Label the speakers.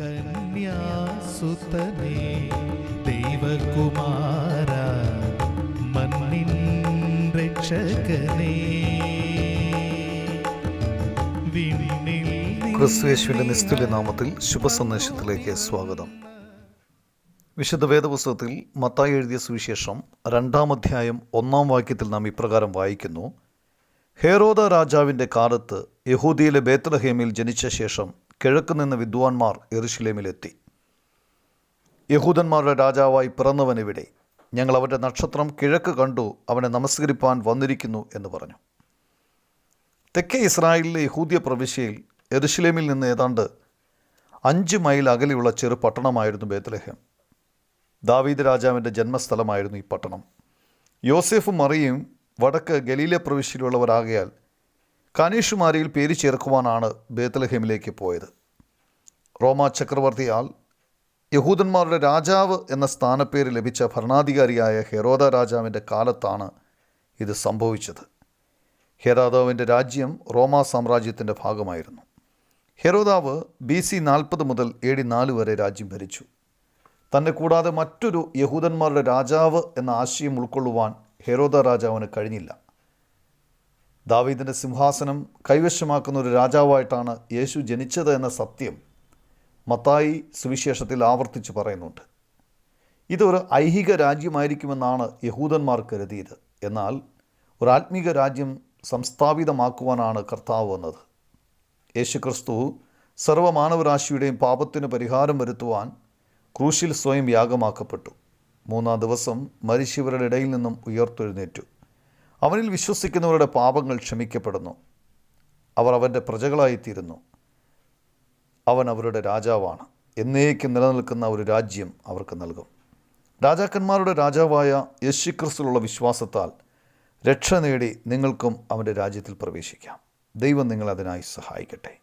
Speaker 1: കന്യാസുതനേ ദൈവകുമാര മണ്ണിൻ രക്ഷകനേ.
Speaker 2: ക്രിസ്തുയേശുവിന്റെ നിസ്തുല്യ നാമത്തിൽ ശുഭസന്ദേശത്തിലേക്ക് സ്വാഗതം. വിശുദ്ധ വേദപുസ്തകത്തിൽ മത്തായി എഴുതിയ സുവിശേഷം രണ്ടാം അധ്യായം ഒന്നാം വാക്യത്തിൽ നാം ഇപ്രകാരം വായിക്കുന്നു. ഹേറോദ രാജാവിന്റെ കാലത്ത് യഹൂദിയിലെ ബേത്തലഹേമിൽ ജനിച്ച ശേഷം കിഴക്ക് നിന്ന് വിദ്വാൻമാർ എറുശിലേമിലെത്തി യഹൂദന്മാരുടെ രാജാവായി പിറന്നവനിവിടെ ഞങ്ങൾ അവന്റെ നക്ഷത്രം കിഴക്ക് കണ്ടു അവനെ നമസ്കരിപ്പാൻ വന്നിരിക്കുന്നു എന്ന് പറഞ്ഞു. തെക്കേ ഇസ്രായേലിലെ യഹൂദ്യ പ്രവിശ്യയിൽ എറുശലേമിൽ നിന്ന് ഏതാണ്ട് അഞ്ച് മൈൽ അകലെയുള്ള ചെറു പട്ടണമായിരുന്നു ബേത്ലഹേം ദാവീദ് രാജാവിന്റെ ജന്മസ്ഥലമായിരുന്നു ഈ പട്ടണം. യോസെഫും മറിയയും വടക്ക് ഗലീല പ്രവിശ്യയിലുള്ളവരാകയാൽ കാനീഷുമാരിയിൽ പേര് ചേർക്കുവാനാണ് ബേത്തലഹേമിലേക്ക് പോയത്. റോമ ചക്രവർത്തിയാൽ യഹൂദന്മാരുടെ രാജാവ് എന്ന സ്ഥാനപ്പേര് ലഭിച്ച ഭരണാധികാരിയായ ഹെറോദ രാജാവിന്റെ കാലത്താണ് ഇത് സംഭവിച്ചത്. ഹെരോദാവിന്റെ രാജ്യം റോമാ സാമ്രാജ്യത്തിന്റെ ഭാഗമായിരുന്നു. ഹെറോദാവ് ബി സി നാൽപ്പത് മുതൽ എ ഡി നാല് വരെ രാജ്യം ഭരിച്ചു. തന്നെ കൂടാതെ മറ്റൊരു യഹൂദന്മാരുടെ രാജാവ് എന്ന ആശയം ഉൾക്കൊള്ളുവാൻ ഹെറോദ രാജാവിന് കഴിഞ്ഞില്ല. ദാവീദിന്റെ സിംഹാസനം കൈവശമാക്കുന്ന ഒരു രാജാവായിട്ടാണ് യേശു ജനിച്ചത് എന്ന സത്യം മത്തായി സുവിശേഷത്തിൽ ആവർത്തിച്ച് പറയുന്നുണ്ട്. ഇതൊരു ഐഹിക രാജ്യമായിരിക്കുമെന്നാണ് യഹൂദന്മാർ കരുതിയത്. എന്നാൽ ഒരു ആത്മീക രാജ്യം സംസ്ഥാപിതമാക്കുവാനാണ് കർത്താവ് വന്നത്. യേശുക്രിസ്തു സർവമാനവരാശിയുടെയും പാപത്തിന് പരിഹാരം വരുത്തുവാൻ ക്രൂശിൽ സ്വയം യാഗമാക്കപ്പെട്ടു. മൂന്നാം ദിവസം മരിച്ചവരുടെ ഇടയിൽ നിന്നും ഉയർത്തെഴുന്നേറ്റു. അവനിൽ വിശ്വസിക്കുന്നവരുടെ പാപങ്ങൾ ക്ഷമിക്കപ്പെടുന്നു. അവർ അവന്റെ പ്രജകളായിത്തീരുന്നു. അവൻ അവരുടെ രാജാവാണ്. എന്നേക്കും നിലനിൽക്കുന്ന ഒരു രാജ്യം അവർക്ക് നൽകും. രാജാക്കന്മാരുടെ രാജാവായ യേശുക്രിസ്തുള്ള വിശ്വാസത്താൽ രക്ഷ നേടി നിങ്ങൾക്കും അവന്റെ രാജ്യത്തിൽ പ്രവേശിക്കാം. ദൈവം നിങ്ങളതിനായി സഹായിക്കട്ടെ.